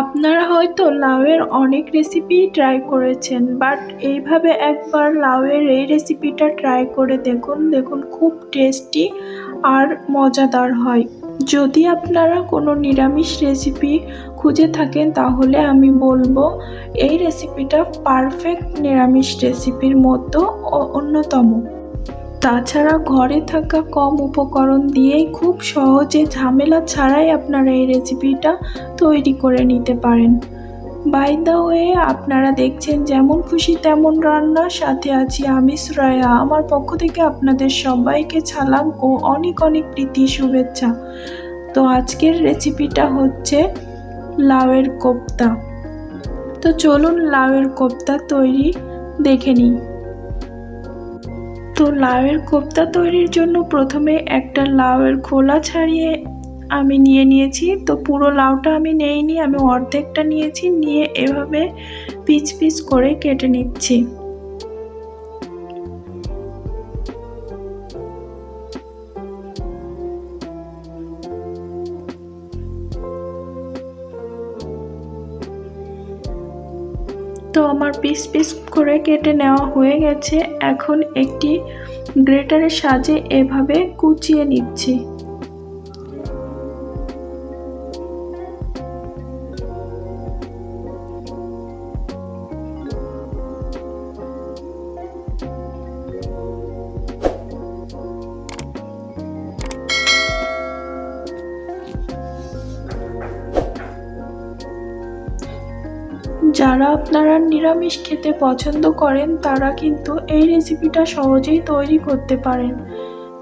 আপনারা হয়তো লাউয়ের অনেক রেসিপি ট্রাই করেছেন বাট এইভাবে একবার লাউয়ের এই রেসিপিটা ট্রাই করে দেখুন দেখুন খুব টেস্টি আর মজাদার হয়। যদি আপনারা কোনো নিরামিষ রেসিপি খুঁজে থাকেন, তাহলে আমি বলব এই রেসিপিটা পারফেক্ট নিরামিষ রেসিপির মতো অন্যতম তাছাড়া ঘরে থাকা কম উপকরণ দিয়েই খুব সহজে ঝামেলা ছাড়াই আপনারা এই রেসিপিটা তৈরি করে নিতে পারেন। বাই দ্য ওয়ে আপনারা দেখছেন যেমন খুশি তেমন রান্না। সাথে আছি আমি শ্রেয়া। আমার পক্ষ থেকে আপনাদের সবাইকে সালাম ও অনেক অনেক প্রীতি, শুভেচ্ছা। তো আজকের রেসিপিটা হচ্ছে লাউয়ের কোপ্তা। তো চলুন লাউয়ের কোপ্তা তৈরি দেখে নিই। তো লাউয়ের কোপ্তা তৈরির জন্য প্রথমে একটা লাউয়ের খোলা ছাড়িয়ে আমি নিয়ে নিয়েছি। তো পুরো লাউটা আমি নেইনি, আমি অর্ধেকটা নিয়েছি, নিয়ে এভাবে পিচ পিচ করে কেটে নিচ্ছি। তো আমার পিস পিস করে কেটে নেওয়া হয়ে গেছে। এখন একটি গ্রেটারের সাজে এভাবে কুচিয়ে নিচ্ছি। যারা আপনারা নিরামিষ খেতে পছন্দ করেন, তারা কিন্তু এই রেসিপিটা সহজেই তৈরি করতে পারেন।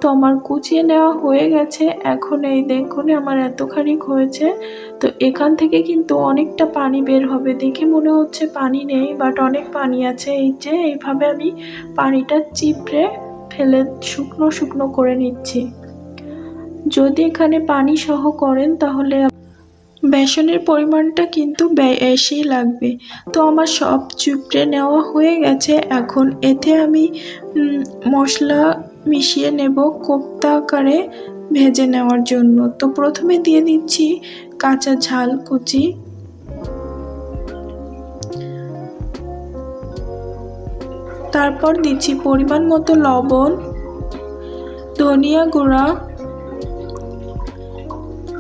তো আমার কুচিয়ে নেওয়া হয়ে গেছে। এখন এই দেখুন, আমার এতখানি হয়েছে। তো এখান থেকে কিন্তু অনেকটা পানি বের হবে। দেখে মনে হচ্ছে পানি নেই বাট অনেক পানি আছে। এই যে, এইভাবে আমি পানিটা চিপড়ে ফেলে শুকনো শুকনো করে নিচ্ছি। যদি এখানে পানি সহ করেন, তাহলে বেসনের পরিমাণটা কিন্তু বেশি লাগবে। তো আমার সব চুপড়ে নেওয়া হয়ে গেছে। এখন এতে আমি মশলা মিশিয়ে নেব কোপ্তা আকারে ভেজে নেওয়ার জন্য। তো প্রথমে দিয়ে দিচ্ছি কাঁচা ঝাল কুচি। তারপর দিচ্ছি পরিমাণ মতো লবণ, ধনিয়া গুঁড়া,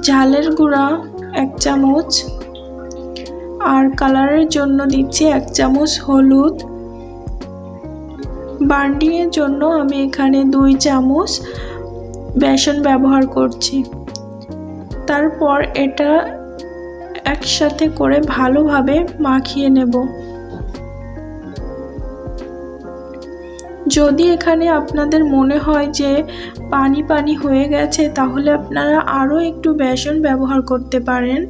ঝালের গুঁড়া এক চামচ। আর কালারের জন্য দিচ্ছি এক চামচ হলুদ। বান্ডিংয়ের জন্য আমি এখানে দুই চামচ বেসন ব্যবহার করছি। তারপর এটা একসাথে করে ভালোভাবে মাখিয়ে নেব। যদি এখানে আপনাদের মনে হয় যে পানি পানি হয়ে গেছে তাহলে আপনারা আরও একটু বেসন ব্যবহার করতে পারেন।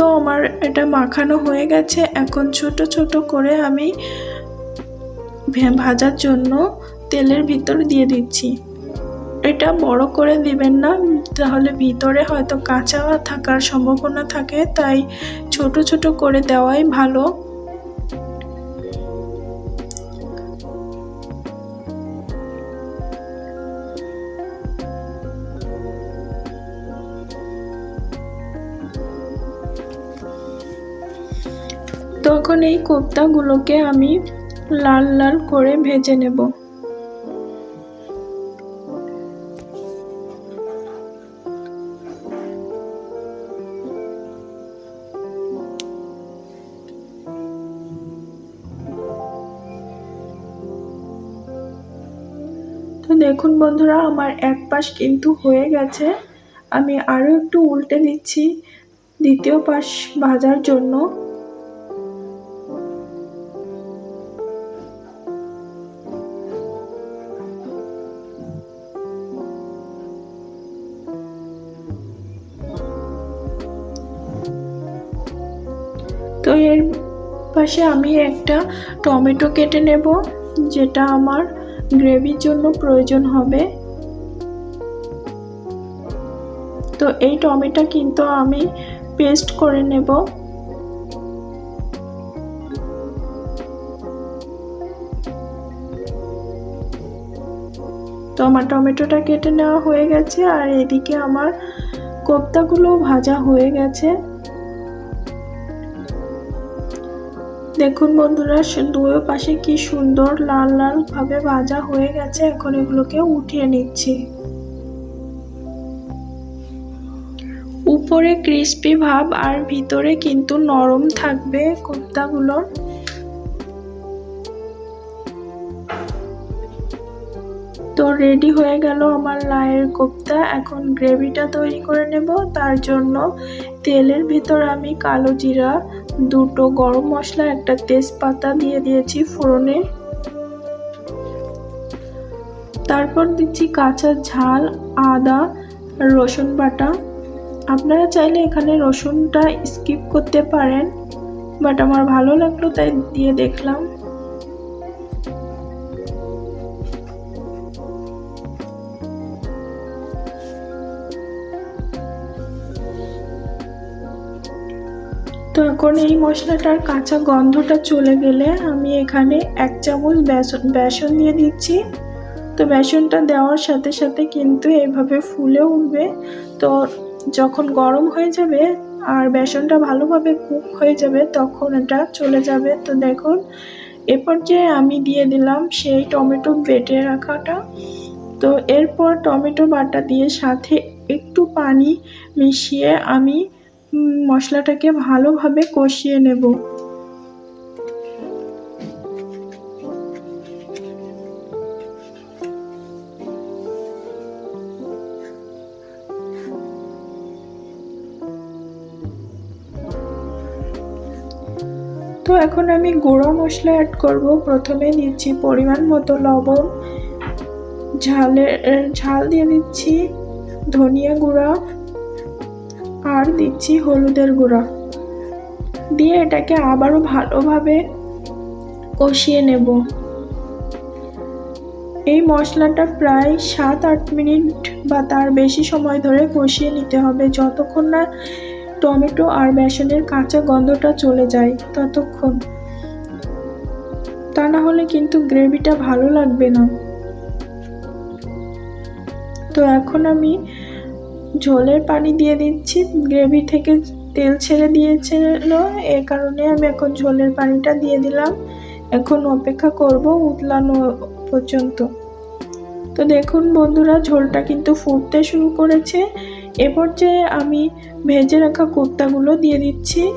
তো আমার এটা মাখানো হয়ে গেছে। এখন ছোট ছোট করে আমি ভাজার জন্য তেলের ভিতর দিয়ে দিচ্ছি। এটা বড় করে দিবেন না, তাহলে ভিতরে হয়তো কাঁচা থাকার সম্ভাবনা থাকে, তাই ছোট ছোট করে দেওয়াই ভালো। তখন এই কোপ্তাগুলোকে আমি লাল লাল করে ভেজে নেব। তো দেখুন বন্ধুরা, আমার এক পাশ কিন্তু হয়ে গেছে। আমি আরও একটু উল্টে দিচ্ছি, দ্বিতীয় পাশ ভাজার জন্য। তো এর পাশে আমি একটা টমেটো কেটে নেব, যেটা আমার গ্রেভির জন্য প্রয়োজন হবে। তো এই টমেটো কিন্তু আমি পেস্ট করে নেব। তো আমার টমেটোটা কেটে নেওয়া হয়ে গেছে, আর এদিকে আমার কোপ্তাগুলো ভাজা হয়ে গেছে। দেখুন বন্ধুরা দুয়ো পাশে কি সুন্দর লাল লাল ভাবে ভাজা হয়ে গেছে। এখন এগুলোকে উঠিয়ে নিচ্ছি। উপরে ক্রিস্পি ভাব আর ভিতরে কিন্তু নরম থাকবে কোপ্তাগুলো রেডি হয়ে গেল আমার লায়ের কোপ্তা। এখন গ্রেভিটা তৈরি করে নেব। তার জন্য তেলের ভিতর আমি কালো জিরা, দুটো গরম মশলা, একটা তেজপাতা দিয়ে দিয়েছি ফোড়নে। তারপর দিচ্ছি কাঁচা ঝাল, আদা, রসুন বাটা। আপনারা চাইলে এখানে রসুনটা স্কিপ করতে পারেন বাট আমার ভালো লাগল তাই দিয়ে দেখলাম। তো এখন এই মশলাটার কাঁচা গন্ধটা চলে গেলে আমি এখানে এক চামচ বেসন বেসন দিয়ে দিচ্ছি। তো বেসনটা দেওয়ার সাথে সাথে কিন্তু এইভাবে ফুলে উঠবে। তো যখন গরম হয়ে যাবে আর বেসনটা ভালোভাবে কুক হয়ে যাবে তখন এটা চলে যাবে। তো দেখুন এরপর যে আমি দিয়ে দিলাম সেই টমেটো বেটে রাখাটা। তো এরপর টমেটো বাটা দিয়ে সাথে একটু পানি মিশিয়ে আমি মশলাটাকে ভালোভাবে কষিয়ে নেব। তো এখন আমি গুঁড়ো মশলা অ্যাড করব। প্রথমে দিচ্ছি পরিমাণ মতো লবণ। ঝালের, ঝাল দিয়ে দিচ্ছি ধনিয়া গুঁড়া। আর দিচ্ছি হলুদের গুঁড়া। দিয়ে এটাকে আবারও ভালোভাবে কষিয়ে নেব। এই মশলাটা প্রায় সাত আট মিনিট বা তার বেশি সময় ধরে কষিয়ে নিতে হবে। যতক্ষণ না টমেটো আর বেসনের কাঁচা গন্ধটা চলে যায়, ততক্ষণ। তা না হলে কিন্তু গ্রেভিটা ভালো লাগবে না। তো এখন আমি ঝোলের পানি দিয়ে দিচ্ছি। গ্রেভি থেকে তেল ছেড়ে দিয়েছিল। এ কারণে আমি এখন ঝোলের পানিটা দিয়ে দিলাম। এখন অপেক্ষা করব উতলানো পর্যন্ত। তো দেখুন বন্ধুরা, ঝোলটা কিন্তু ফুটতে শুরু করেছে। এরপর যে আমি ভেজে রাখা কোপ্তাগুলো দিয়ে দিচ্ছি।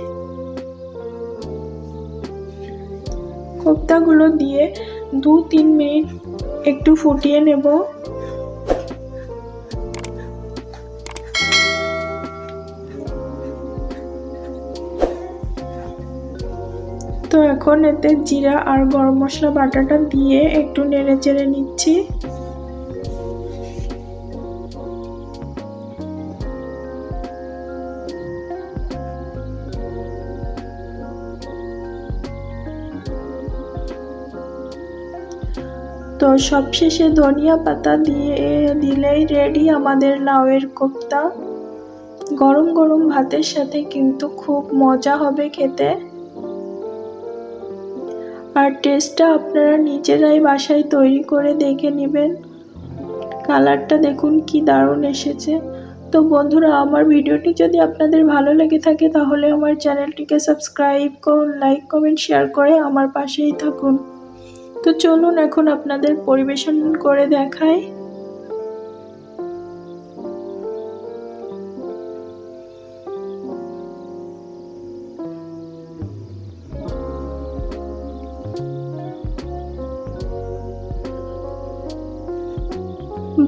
কোপ্তাগুলো দিয়ে দু তিন মিনিট একটু ফুটিয়ে নেব। তো এখন এতে জিরা আর গরম মশলা বাটাটা দিয়ে একটু নেড়ে চেড়ে নিচ্ছি। তো সবশেষে ধনিয়া পাতা দিয়ে দিলেই রেডি আমাদের লাউয়ের কোপ্তা। গরম গরম ভাতের সাথে কিন্তু খুব মজা হবে খেতে। আর টেস্টটা আপনারা নিজেরাই বাসায় তৈরি করে দেখে নেবেন। কালারটা দেখুন কি দারুণ এসেছে। তো বন্ধুরা, আমার ভিডিওটি যদি আপনাদের ভালো লেগে থাকে, তাহলে আমার চ্যানেলটিকে সাবস্ক্রাইব করুন, লাইক, কমেন্ট, শেয়ার করে আমার পাশেই থাকুন। তো চলুন এখন আপনাদের পরিবেশন করে দেখাই।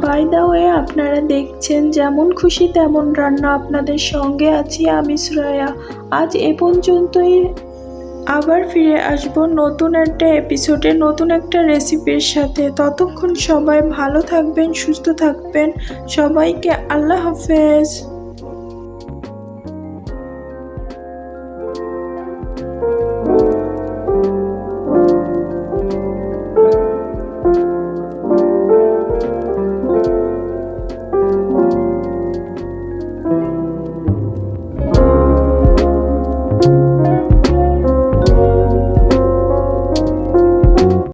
বাই দা ওয়ে আপনারা দেখছেন, যেমন খুশি তেমন রান্না আপনাদের সঙ্গে আছি আমি শ্রেয়া। আজ এ পর্যন্তই। আবার ফিরে আসব নতুন একটা এপিসোডে নতুন একটা রেসিপির সাথে। ততক্ষণ সবাই ভালো থাকবেন, সুস্থ থাকবেন। সবাইকে আল্লাহ হাফেজ।